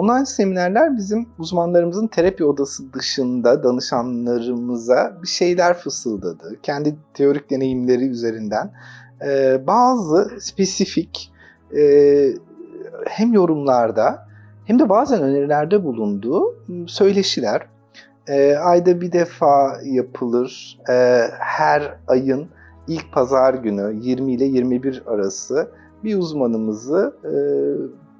online seminerler bizim uzmanlarımızın terapi odası dışında danışanlarımıza bir şeyler fısıldadı. Kendi teorik deneyimleri üzerinden e, bazı spesifik e, hem yorumlarda hem de bazen önerilerde bulunduğu söyleşiler. E, ayda bir defa yapılır. E, her ayın ilk pazar günü 20 ile 21 arası bir uzmanımızı e,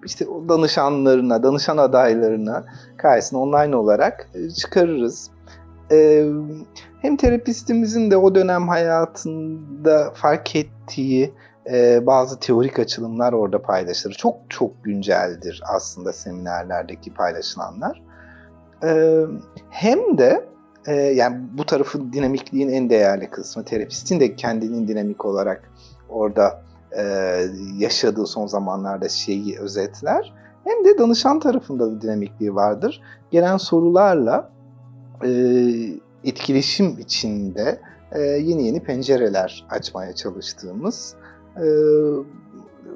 işte danışanlarına, danışan adaylarına karşısına online olarak e, çıkarırız. E, hem terapistimizin de o dönem hayatında fark ettiği e, bazı teorik açılımlar orada paylaşılır. Çok çok günceldir aslında seminerlerdeki paylaşılanlar. Hem de yani bu tarafın dinamikliğin en değerli kısmı terapistin de kendinin dinamik olarak orada e, yaşadığı son zamanlarda şeyi özetler. Hem de danışan tarafında da dinamikliği vardır. Gelen sorularla e, etkileşim içinde e, yeni yeni pencereler açmaya çalıştığımız e,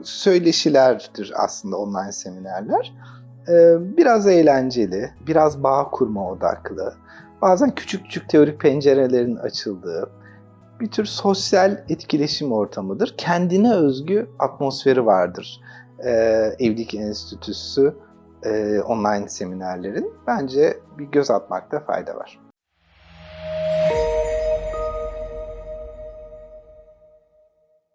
söyleşilerdir aslında online seminerler. E, biraz eğlenceli, biraz bağ kurma odaklı, bazen küçük küçük teorik pencerelerin açıldığı, bir tür sosyal etkileşim ortamıdır. Kendine özgü atmosferi vardır. Ee, Evlilik Enstitüsü e, online seminerlerin. Bence bir göz atmakta fayda var.